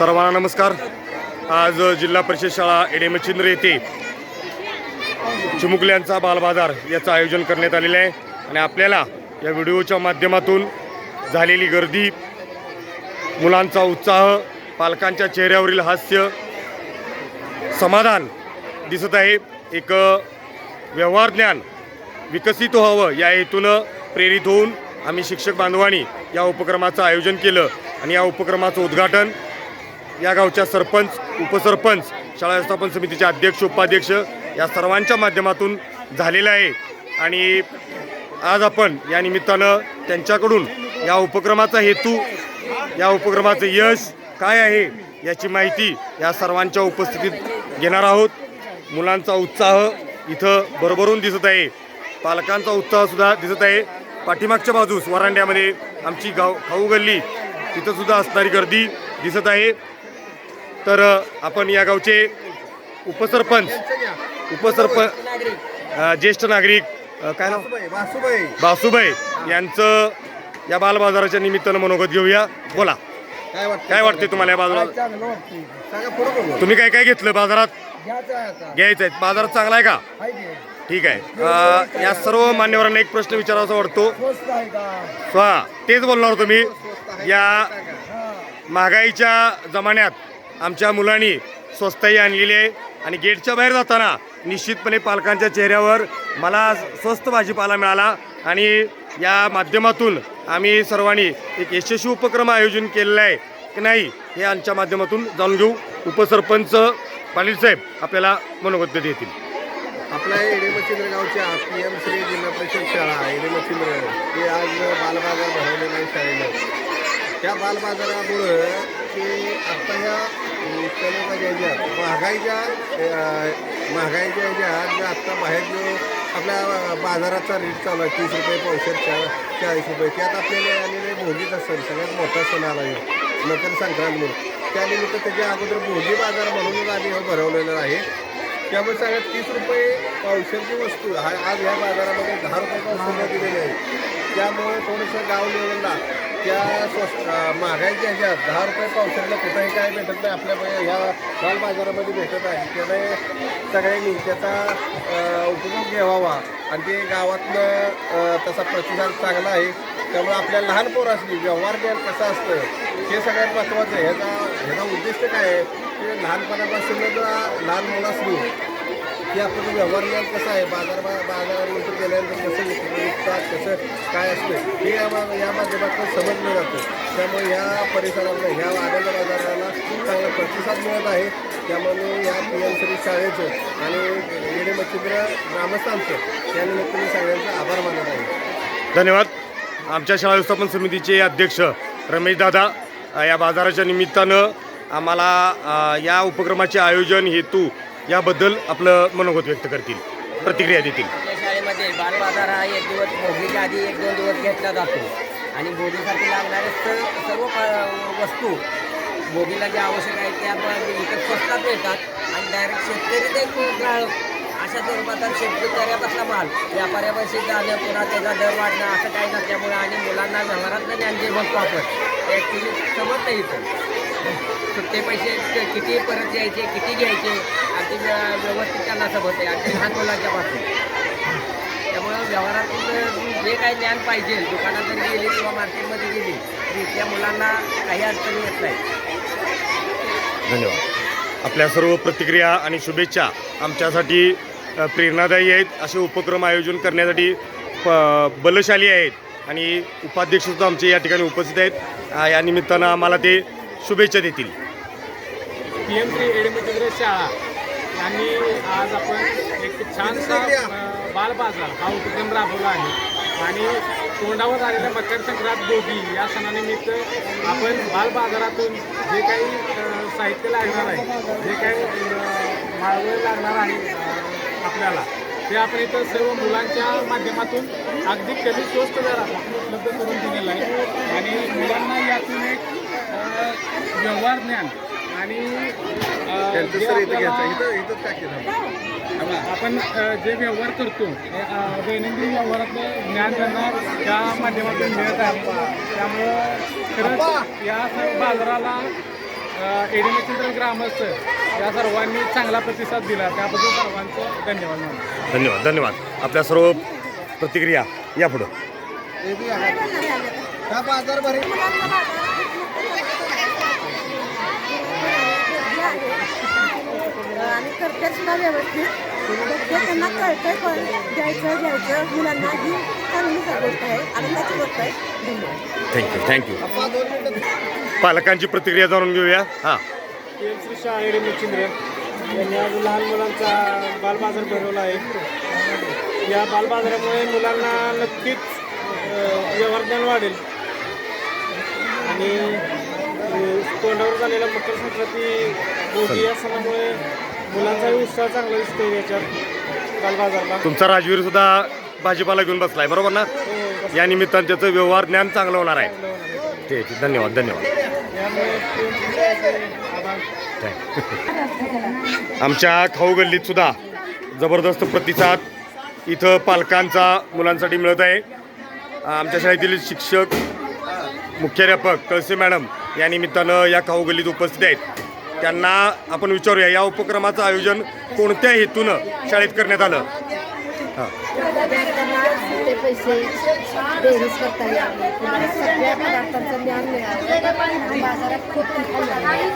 सर्वांना नमस्कार. आज जिल्हा परिषद शाळा एडेमचिंद्र येथे चिमुकल्यांचा बालबाजार याचं आयोजन करण्यात आलेलं आहे. आणि आपल्याला या व्हिडिओच्या माध्यमातून झालेली गर्दी मुलांचा उत्साह पालकांच्या चेहऱ्यावरील हास्य समाधान दिसत आहे. एक व्यवहार ज्ञान विकसित व्हावं या हेतूनं प्रेरित होऊन आम्ही शिक्षक बांधवांनी या उपक्रमाचं आयोजन केलं. आणि या उपक्रमाचं उद्घाटन या गावच्या सरपंच उपसरपंच शाळा व्यवस्थापन समितीचे अध्यक्ष उपाध्यक्ष या सर्वांच्या माध्यमातून झालेलं आहे. आणि आज आपण या निमित्तानं त्यांच्याकडून या उपक्रमाचा हेतू या उपक्रमाचं यश काय आहे याची माहिती या सर्वांच्या उपस्थितीत घेणार आहोत. मुलांचा उत्साह इथं भरभरून दिसत आहे. पालकांचा उत्साहसुद्धा दिसत आहे. पाठीमागच्या बाजूस वरांड्यामध्ये आमची गाव खाऊ गल्ली तिथंसुद्धा असणारी गर्दी दिसत आहे. तर आपण या गावचे उपसरपंच उपसरपंच ज्येष्ठ नागरिक काय नाव? वासुबाई बासुबाई यांचं या बालबाजाराच्या निमित्तानं मनोगत घेऊया. बोला. काय वाटतं तुम्हाला या बाजारात तुम्ही काय काय घेतलं बाजारात? घ्यायचं आहे बाजारात चांगला आहे का? ठीक आहे. या सर्व मान्यवरांना एक प्रश्न विचारावा वाटतो. स्वा तेच बोलणार होतो मी. या हा. महागाईच्या जमान्यात आमच्या मुलांनी स्वस्तही आणलेली आहे. आणि गेटच्या बाहेर जाताना निश्चितपणे पालकांच्या चेहऱ्यावर मला स्वस्त भाजीपाला मिळाला. आणि या माध्यमातून आम्ही सर्वांनी एक यशस्वी उपक्रम आयोजन केलेला आहे की नाही हे आमच्या माध्यमातून जाणून घेऊ. उपसरपंच पाटील साहेब आपल्याला मनोगत देतील. आपल्या एडेमचिंद्र गावच्या पी एम श्री जिल्हा परिषद शाळा एडेमचिंद्र हे आज बालबाजार भरवलेला आहे शाळेनं त्या बालबाजारामुळं की आत्ता ज्या त्याच्या ह्याच्यात महागाईच्या ज्या महागाईच्या ह्याच्यात जे आत्ता बाहेर जो आपल्या बाजाराचा रेट चालू आहे तीस रुपये पावशेर चार चाळीस रुपये त्यात आपल्याला आलेले भोगीचा सण सगळ्यात मोठा सण आला आहे मकर संक्रांत म्हणून. त्यानिमित्त त्याच्या अगोदर भोगी बाजार म्हणूनच आधी हे भरवलेलं आहे. त्यामुळे सगळ्यात तीस रुपये पावशेरची वस्तू हा आज ह्या बाजारामध्ये दहा रुपये दिलेली आहे. त्यामुळे थोडंसं गाव लेवलला त्या स्वस्त अं, महागाईच्या ह्याच्यात दहा रुपये पावसाला कुठंही काय भेटत नाही आपल्या ह्या माल बाजारामध्ये भेटत आहे. त्यामुळे सगळ्यांनी त्याचा उपयोग घ्यावा. आणि ते गावातलं तसा प्रतिसाद चांगला आहे. त्यामुळे आपल्या लहान पोर असली व्यवहार ज्ञान कसं असतं हे सगळ्यात महत्त्वाचं आहे. ह्याचा ह्याचा उद्दिष्ट काय आहे की लहानपणापासून लहान मुलासनी की आपलं व्यवहार ज्ञान कसं आहे बाजार बाजारामध्ये गेल्यानंतर कसं असतात कसं काय असतं हे या मा- या माध्यमातून समजलं जातं. त्यामुळे ह्या परिसराला ह्या आनंद बाजाराला चांगला प्रतिसाद मिळत आहे. त्यामुळे या पी एम श्री शाळेचं आणि येडे मच्छिंद्र ग्रामस्थांचं या मी सगळ्यांचा आभार मानत आहे. धन्यवाद. आमच्या शाळा व्यवस्थापन समितीचे अध्यक्ष रमेश दादा या बाजाराच्या निमित्तानं आम्हाला या उपक्रमाचे आयोजन हेतू याबद्दल आपलं मनोगत व्यक्त करतील प्रतिक्रिया देतील. ते बालबाजार हा एक दिवस भोगीच्या आधी एक दोन दिवस घेतला जातो. आणि भोगीसाठी लागणारे सर्व वस्तू भोगीला जे आवश्यक आहे त्या ब- विकत स्वस्तात मिळतात. आणि डायरेक्ट शेतकरी ते खूप अशा स्वरूपात आणि शेतकऱ्यापासला माल. व्यापाऱ्यापाशी जाणं पुन्हा त्याचा दर वाढणं असं काही नसल्यामुळे आणि मुलांना व्यवहारातलं ज्ञान जे म्हणतो आपण ॲक्च्युली समजतं इथं सुट्टे पैसे किती परत यायचे किती घ्यायचे आणि व्य- व्यवस्थित त्यांना समजते. आणि लहान मुलांच्या पासून. व्यवहारातून जे काही ज्ञान पाहिजे दुकानात जरी गेली किंवा मार्केटमध्ये गेली तरी इथल्या मुलांना काही अडचणी येत नाही. धन्यवाद. आपल्या सर्व प्रतिक्रिया आणि शुभेच्छा आमच्यासाठी प्रेरणादायी आहेत. असे उपक्रम आयोजन करण्यासाठी प- बलशाली आहेत आणि उपाध्यक्षसुद्धा आमचे या ठिकाणी उपस्थित आहेत. या निमित्तानं आम्हाला ते शुभेच्छा देतील. पी एम श्री एडमिचंद्र शाळा यांनी आज आपण एक छानसा बालबाजार हा उपक्रम राबवला आहे. आणि तोंडावर आलेल्या मकर संक्रांत भोगी या सणानिमित्त आपण बालबाजारातून जे काही साहित्य लागणार आहे जे काही माळवळ लागणार आहे आपल्याला ते आपण इथं सर्व मुलांच्या माध्यमातून अगदी कमी स्वस्त दरात उपलब्ध करून दिलेलं आहे. आणि मुलांना यातून एक व्यवहार ज्ञान आणि आपण जे व्यवहार करतो हे, दैनंदिन व्यवहारातलं ज्ञान त्यांना त्या माध्यमातून मिळत आहे. त्यामुळं खरंच या सर्व बाजाराला एडिमचिंद्र ग्रामस्थ या सर्वांनी चांगला प्रतिसाद दिला. त्याबद्दल सर्वांचं धन्यवाद धन्यवाद धन्यवाद. आपल्या सर्व प्रतिक्रिया या पुढं. हा बाजार भरे आणि करतात सुद्धा व्यवस्थित. त्यांना कळतंय पण द्यायचं घ्यायचं मुलांना ही चांगली गोष्ट आहे. आनंदाची गोष्ट आहे. धन्यवाद थँक्यू थँक्यू पालकांची प्रतिक्रिया जाणून घेऊया. हां. श्री शाळा एडिमचिंद्र यांनी आज लहान मुलांचा बालबाजार भरवला आहे. या बालबाजारामुळे मुलांना नक्कीच व्यवहार ज्ञान वाढेल. आणि तोंडावर झालेला मकर संक्रांती या सणामुळे मुलांचाही उत्साह चांगला दिसतो याच्यात बालबाजारला तुमचा राजवीर सुद्धा भाजीपाला घेऊन बसलाय बरोबर ना? हो, या निमित्तानं त्याचं व्यवहार ज्ञान चांगलं होणार आहे. ठीक आहे धन्यवाद. धन्यवाद. आमच्या खाऊ गल्लीत सुद्धा जबरदस्त प्रतिसाद इथं पालकांचा मुलांसाठी मिळत आहे. आमच्या शाळेतील शिक्षक मुख्याध्यापक कळसे मॅडम या निमित्तानं या खाऊ उपस्थित आहेत. त्यांना आपण विचारूया या उपक्रमाचं आयोजन कोणत्या हेतूनं शाळेत करण्यात आलं? हां. ते पैसे बेरीज करता यावे पुन्हा सगळ्या पदार्थांचं ज्ञान मिळावं बाजारात खूप आणि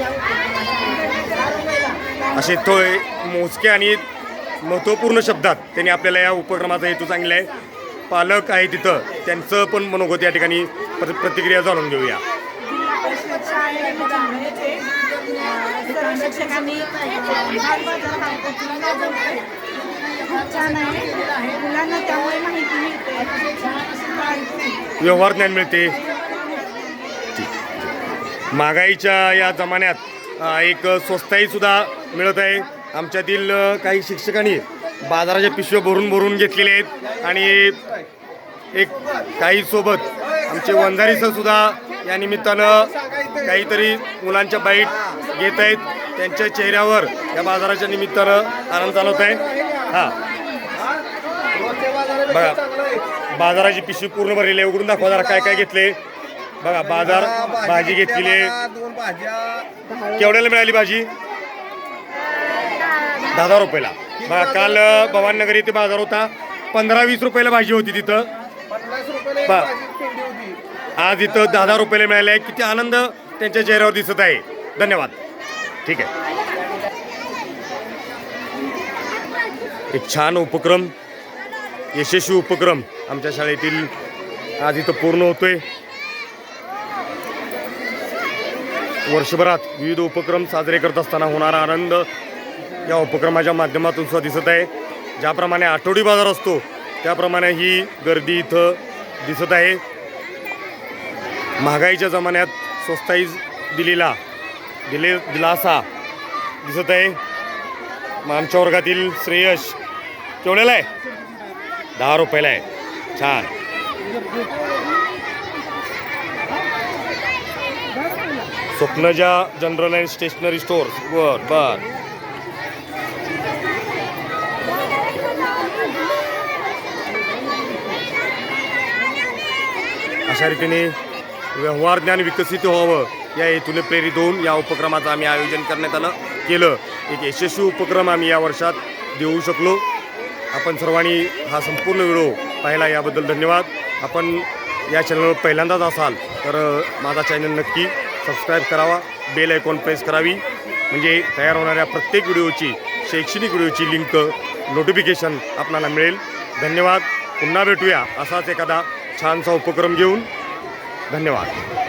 या असे तो मोजके आणि महत्त्वपूर्ण शब्दात त्यांनी आपल्याला या उपक्रमाचा हेतू सांगितला आहे पालक आहे तिथं. त्यांचं पण मनोगत या ठिकाणी प्र- प्रतिक्रिया जाणून घेऊया. व्यवहार ज्ञान मिळते. महागाईच्या या जमान्यात एक स्वस्ताही सुद्धा मिळत आहे. आमच्यातील काही शिक्षकांनी बाजाराच्या पिशव्या भरून भरून घेतलेल्या आहेत आणि एक काहीसोबत आमचे वंजारीचं सुद्धा या निमित्तानं काहीतरी मुलांच्या बाईट घेत आहेत. त्यांच्या चेहऱ्यावर या बाजाराच्या निमित्तानं आनंद चालवत आहे. हां. बघा. बाजाराची पिशवी पूर्ण भरलेली आहे. उघडून दाखवा जरा काय काय घेतले. बघा बाजार भाजी घेतलेली आहे. केवढ्याला मिळाली भाजी? दहा हजार रुपयाला. बघा काल भवाननगर येथे इथे बाजार होता. पंधरा वीस रुपयाला भाजी होती तिथं. बा- आज इथं दहा दहा रुपयाला मिळाले आहे. किती आनंद त्यांच्या चेहऱ्यावर दिसत आहे. धन्यवाद. ठीक आहे. एक छान उपक्रम यशस्वी उपक्रम आमच्या शाळेतील आज इथं पूर्ण होतोय. वर्षभरात विविध उपक्रम साजरे करत असताना होणारा आनंद या उपक्रमाच्या माध्यमातून सुद्धा दिसत आहे. ज्याप्रमाणे आठवडी बाजार असतो त्याप्रमाणे ही गर्दी इथं दिसत आहे. महागाईच्या जमान्यात स्वस्ताई दिलेला दिले दिलासा दिसत आहे. मग आमच्या वर्गातील श्रेयश केवढ्याला आहे? दहा रुपयाला आहे. छान. Swapnaja general and stationery store बर बर. अशा रीतीने व्यवहार ज्ञान विकसित व्हावं या हेतूने प्रेरित होऊन या उपक्रमाचं आम्ही आयोजन करण्यात आलं केलं. एक यशस्वी उपक्रम आम्ही या वर्षात देऊ शकलो. आपण सर्वांनी हा संपूर्ण व्हिडिओ पाहिला याबद्दल धन्यवाद. आपण या चॅनलवर पहिल्यांदाच असाल तर माझा चॅनल नक्की सबस्क्राईब करावा बेल आयकॉन प्रेस करावी. म्हणजे तयार होणाऱ्या प्रत्येक व्हिडिओची शैक्षणिक व्हिडिओची लिंक नोटिफिकेशन आपणाला मिळेल. धन्यवाद. पुन्हा भेटूया. असाच एखादा छानसा उपक्रम घेऊन धन्यवाद.